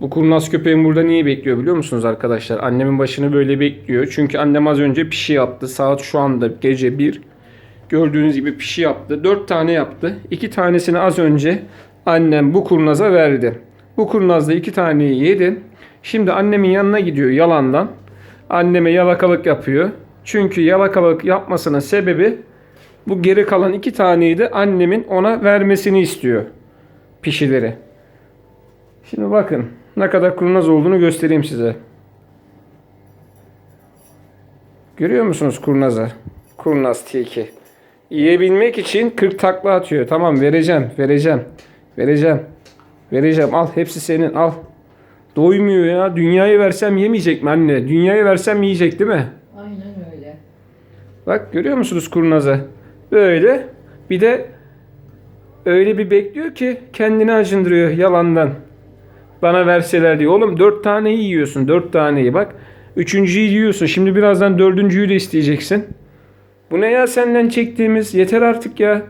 Bu kurnaz köpeğim burada niye bekliyor biliyor musunuz arkadaşlar? Annemin başını böyle bekliyor. Çünkü annem az önce pişi yaptı. Saat şu anda gece 1. Gördüğünüz gibi pişi yaptı. 4 tane yaptı. 2 tanesini az önce annem bu kurnaza verdi. Bu kurnaz da 2 taneyi yedi. Şimdi annemin yanına gidiyor yalandan. Anneme yalakalık yapıyor. Çünkü yalakalık yapmasının sebebi bu geri kalan 2 taneyi de annemin ona vermesini istiyor. Pişileri. Şimdi bakın ne kadar kurnaz olduğunu göstereyim size. Görüyor musunuz kurnazı? Kurnaz tilki. Yiyebilmek için 40 takla atıyor. Tamam vereceğim, vereceğim, vereceğim, vereceğim. Al hepsi senin al. Doymuyor ya. Dünyayı versem yemeyecek mi anne? Dünyayı versem yiyecek değil mi? Aynen öyle. Bak görüyor musunuz kurnazı? Böyle. Bir de öyle bir bekliyor ki kendini acındırıyor yalandan. Bana verseler diyor. Oğlum dört taneyi yiyorsun. Dört taneyi bak. Üçüncüyü yiyorsun. Şimdi birazdan dördüncüyü de isteyeceksin. Bu ne ya senden çektiğimiz? Yeter artık ya.